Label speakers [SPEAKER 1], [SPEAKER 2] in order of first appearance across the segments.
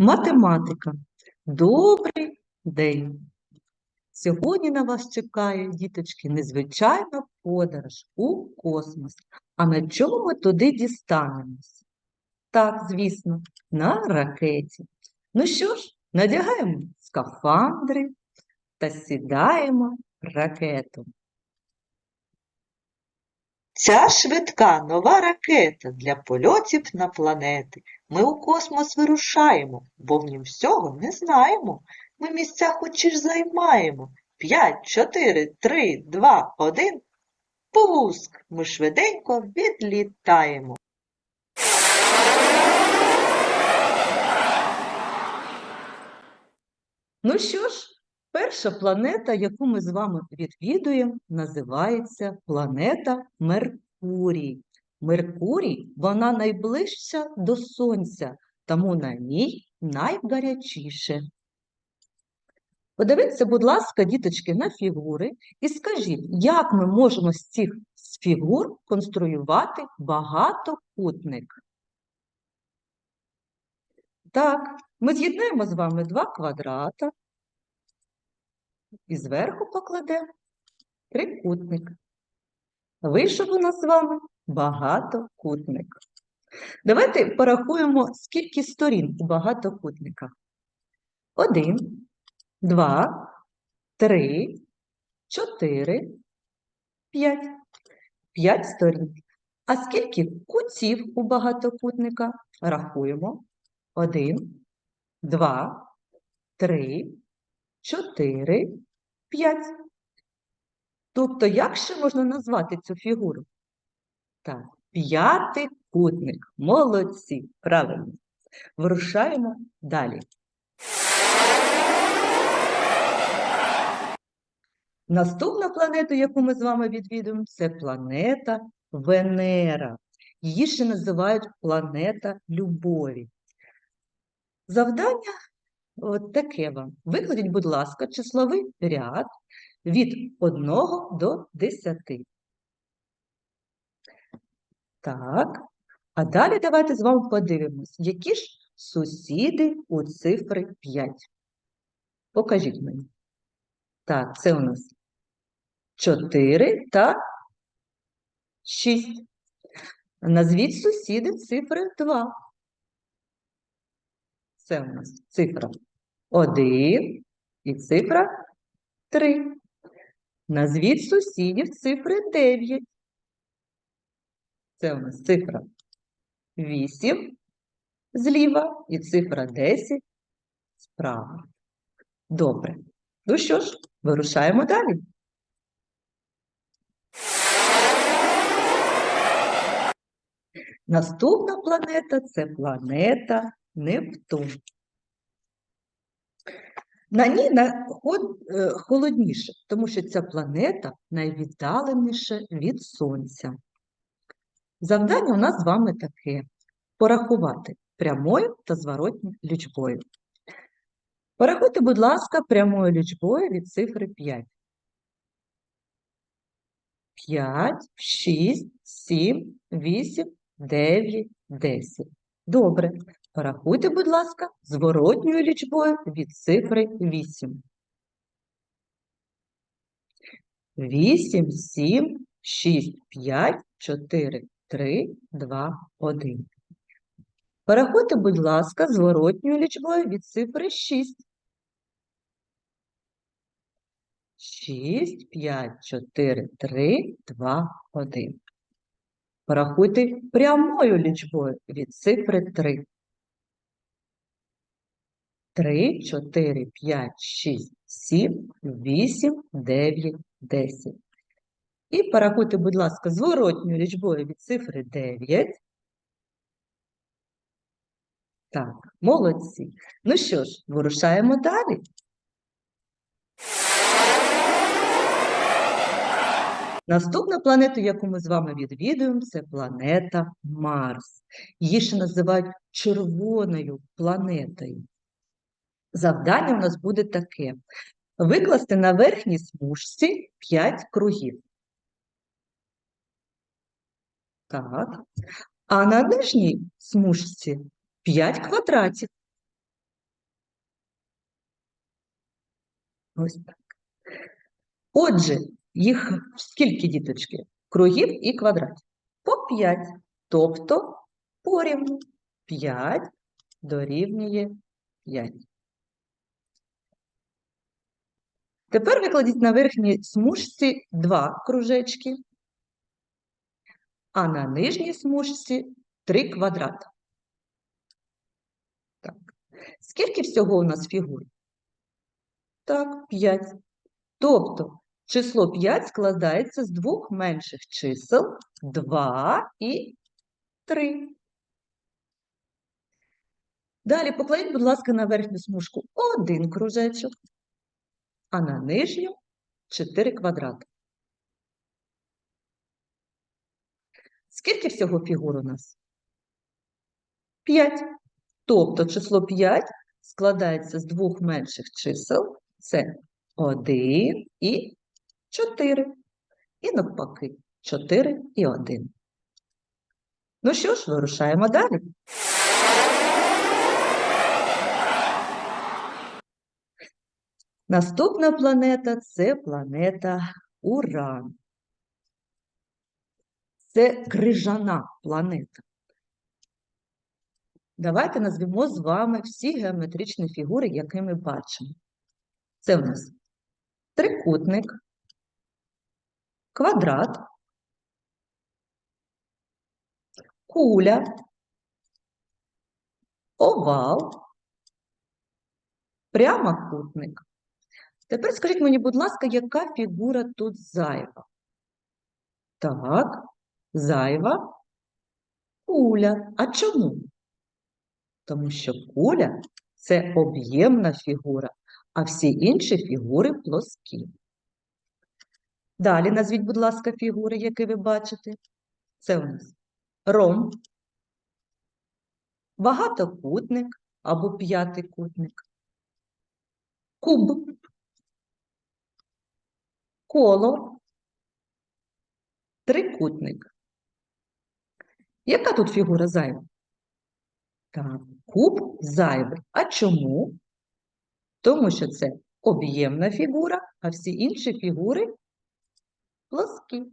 [SPEAKER 1] Математика. Добрий день! Сьогодні на вас чекає, діточки, незвичайна подорож у космос. А на чому ми туди дістанемось? Так, звісно, на ракеті. Ну що ж, надягаємо скафандри та сідаємо ракету.
[SPEAKER 2] Ця швидка нова ракета для польотів на планети. Ми у космос вирушаємо, бо в нім всього не знаємо. Ми місця хоч і ж займаємо. П'ять, чотири, три, два, один. Пуск! Ми швиденько відлітаємо.
[SPEAKER 1] Ну що ж, перша планета, яку ми з вами відвідуємо, називається планета Меркурій. Меркурій, вона найближча до Сонця, тому на ній найгарячіше. Подивіться, будь ласка, діточки, на фігури і скажіть, як ми можемо з цих фігур конструювати багатокутник? Так, ми з'єднаємо з вами два квадрата і зверху покладемо трикутник. Вийшов у нас з вами багатокутник. Давайте порахуємо, скільки сторін у багатокутника. Один, два, три, чотири, п'ять. П'ять сторін. А скільки кутів у багатокутника? Рахуємо. Один, два, три, чотири, п'ять. Тобто, як ще можна назвати цю фігуру? Так, п'ятикутник. Молодці, правильно. Вирушаємо далі. Наступна планета, яку ми з вами відвідуємо, це планета Венера. Її ще називають планета любові. Завдання от таке вам. Викладіть, будь ласка, числовий ряд від 1 до 10. Так, а далі давайте з вами подивимось, які ж сусіди у цифри 5. Покажіть мені. Так, це у нас 4 та 6. Назвіть сусіди цифри 2. Це у нас цифра 1 і цифра 3. Назвіть сусідів цифри 9. Це у нас цифра 8 зліва і цифра 10 справа. Добре. Ну що ж, вирушаємо далі. Наступна планета це планета Нептун. На ній е, холодніше, тому що ця планета найвіддаленіша від Сонця. Завдання у нас з вами таке: порахувати прямою та зворотньою лічбою. Порахуйте, будь ласка, прямою лічбою від цифри 5. 5, 6, 7, 8, 9, 10. Добре. Порахуйте, будь ласка, зворотньою лічбою від цифри 8. 8, 7, 6, 5, 4, 3, 2, 1. Порахуйте, будь ласка, зворотньою лічбою від цифри 6. 6, 5, 4, 3, 2, 1. Порахуйте прямою лічбою від цифри 3. 3, 4, 5, 6, 7, 8, 9, 10. І порахуйте, будь ласка, зворотньою лічбою від цифри 9. Так, молодці. Ну що ж, вирушаємо далі. Наступна планета, яку ми з вами відвідуємо, це планета Марс. Її ще називають червоною планетою. Завдання у нас буде таке: викласти на верхній смужці 5 кругів. Так. А на нижній смужці 5 квадратів. Ось так. Отже, їх скільки діточки? Кругів і квадратів? По 5. Тобто порівну. 5 дорівнює 5. Тепер викладіть на верхній смужці два кружечки, а на нижній смужці три квадрата. Так. Скільки всього у нас фігур? Так, 5. Тобто число 5 складається з двох менших чисел 2 і 3. Далі покладіть, будь ласка, на верхню смужку один кружечок, а на нижню 4 квадрати. Скільки всього фігур у нас? 5. Тобто число 5 складається з двох менших чисел. Це 1 і 4. І навпаки 4 і 1. Ну що ж, вирушаємо далі. Наступна планета це планета Уран. Це крижана планета. Давайте назвемо з вами всі геометричні фігури, які ми бачимо. Це у нас трикутник, квадрат, куля, овал, прямокутник. Тепер скажіть мені, будь ласка, яка фігура тут зайва? Так, зайва куля. А чому? Тому що куля це об'ємна фігура, а всі інші фігури плоскі. Далі назвіть, будь ласка, фігури, які ви бачите. Це у нас ромб, багатокутник або п'ятикутник, куб, коло, трикутник. Яка тут фігура зайва? Так, куб зайвий. А чому? Тому що це об'ємна фігура, а всі інші фігури плоскі.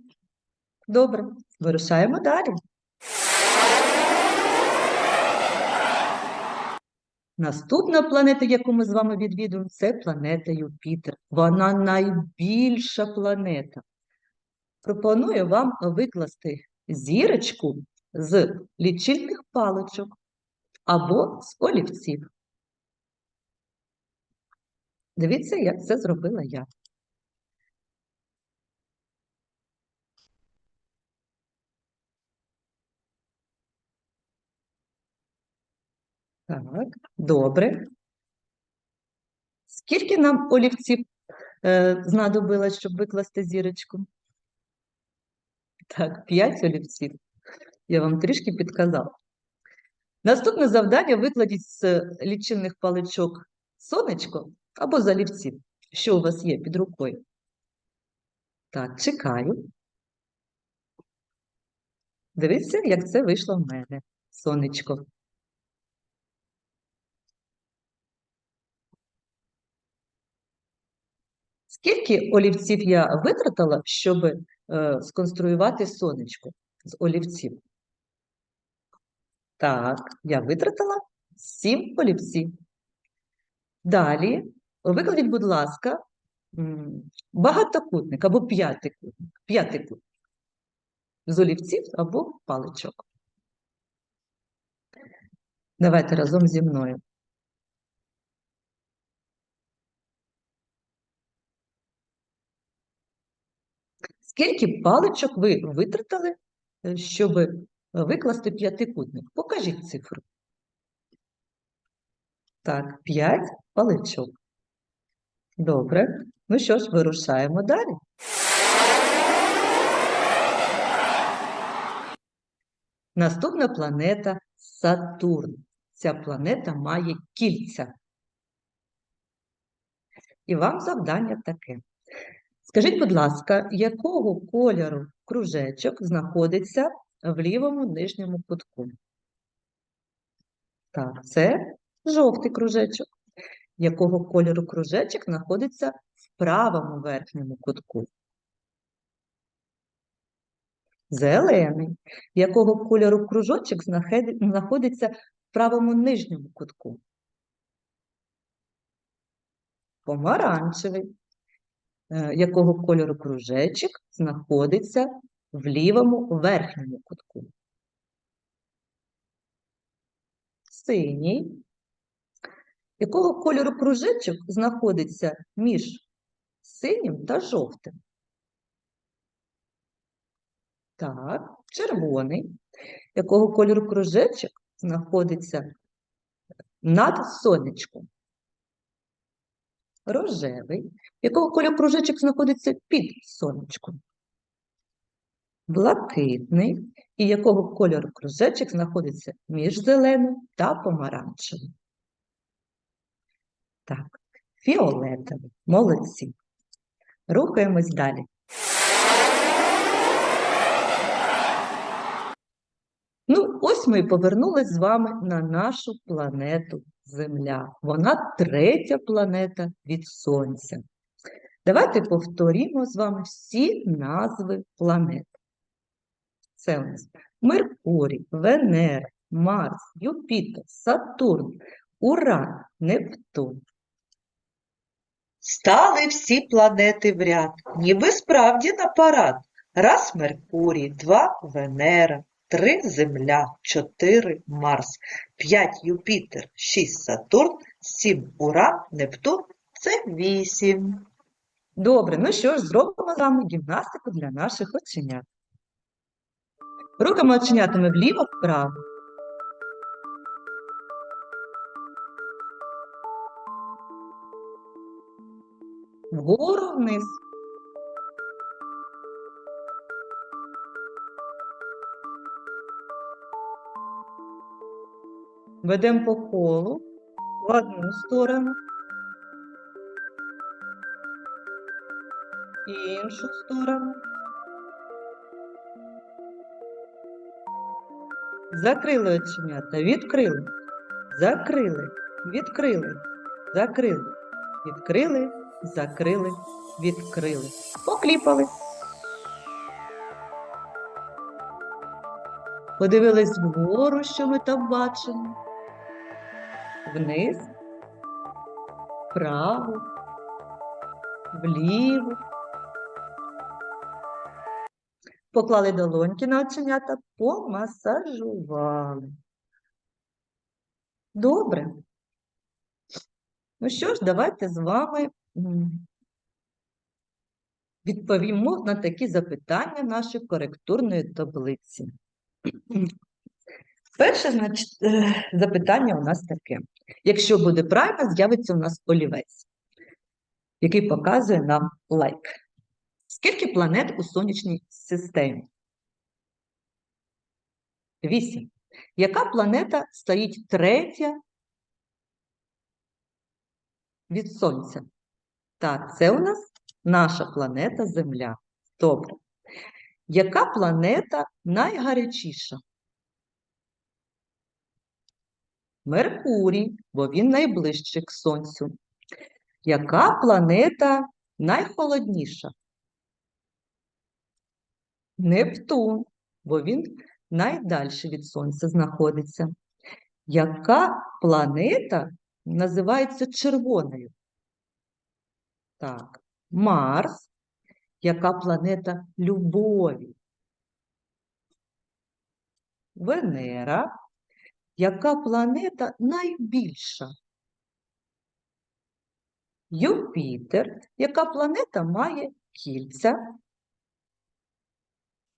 [SPEAKER 1] Добре, вирушаємо далі. Наступна планета, яку ми з вами відвідуємо, це планета Юпітер. Вона найбільша планета. Пропоную вам викласти зірочку з лічильних паличок або з олівців. Дивіться, як це зробила я. Так, добре. Скільки нам олівців е, знадобилось, щоб викласти зірочку? Так, 5 олівців. Я вам трішки підказала. Наступне завдання викладіть з лічильних паличок сонечко або з. Що у вас є під рукою? Так, чекаю. Дивіться, як це вийшло в мене. Сонечко. Скільки олівців я витратила, щоб е, сконструювати сонечко з олівців? Так, я витратила 7 олівців. Далі викладіть, будь ласка, багатокутник або п'ятикутник. П'ятикутник з олівців або паличок. Давайте разом зі мною. Скільки паличок ви витратили, е, щоб викласти п'ятикутник? Покажіть цифру. Так, 5 паличок. Добре. Ну що ж, вирушаємо далі. Наступна планета Сатурн. Ця планета має кільця. І вам завдання таке. Скажіть, будь ласка, якого кольору кружечок знаходиться в лівому нижньому кутку? Так, це жовтий кружечок. Якого кольору кружечок знаходиться в правому верхньому кутку? Зелений. Якого кольору кружочок знаходиться в правому нижньому кутку? Помаранчевий. Е, Якого кольору кружечок знаходиться в лівому верхньому кутку? Синій. Якого кольору кружечок знаходиться між синім та жовтим? Так, червоний. Якого кольору кружечок знаходиться над сонечком? Рожевий. Якого кольору кружечок знаходиться під сонечком? Блакитний. І якого кольору кружечок знаходиться між зеленим та помаранчевим? Так, фіолетовий. Молодці. Рухаємось далі. Ну, ось ми і повернулись з вами на нашу планету Земля. Вона третя планета від Сонця. Давайте повторімо з вами всі назви планет. Це у нас Меркурій, Венера, Марс, Юпітер, Сатурн, Уран, Нептун.
[SPEAKER 2] Стали всі планети в ряд, ніби справді на парад. Раз Меркурій, два Венера, три Земля, чотири Марс, п'ять Юпітер, шість Сатурн, сім Уран, Нептун – це вісім.
[SPEAKER 1] Добре, ну що ж, зробимо з вами гімнастику для наших оченят. Рухаємо оченятами вліво-вправо. Вгору вниз. Ведемо по колу в одну сторону і іншу сторону. Закрили оченята, відкрили, закрили, відкрили, закрили, відкрили, закрили, відкрили. Покліпали. Подивились вгору, що ми там бачимо. Вниз, вправо, вліво. Поклали долоньки на оченята, помасажували. Добре. Ну що ж, давайте з вами відповімо на такі запитання нашої коректурної таблиці. Перше е, запитання у нас таке. Якщо буде правильно, з'явиться у нас олівець, який показує нам лайк. Скільки планет у сонячній системі? Вісім. Яка планета стоїть третя від Сонця? Так, це у нас наша планета Земля. Добре. Яка планета найгарячіша? Меркурій, бо він найближчий к Сонцю. Яка планета найхолодніша? Нептун, бо він найдальше від Сонця знаходиться. Яка планета називається червоною? Так, Марс. Яка планета любові? Венера. Яка планета найбільша? Юпітер. Яка планета має кільця?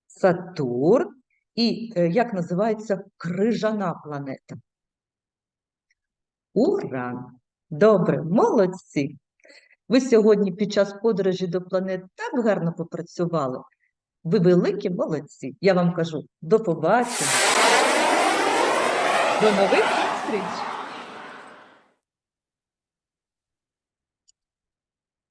[SPEAKER 1] Сатурн. І е, як називається крижана планета? Уран. Добре, молодці. Ви сьогодні під час подорожі до планет так гарно попрацювали. Ви великі молодці. Я вам кажу до побачення. До нових зустріч!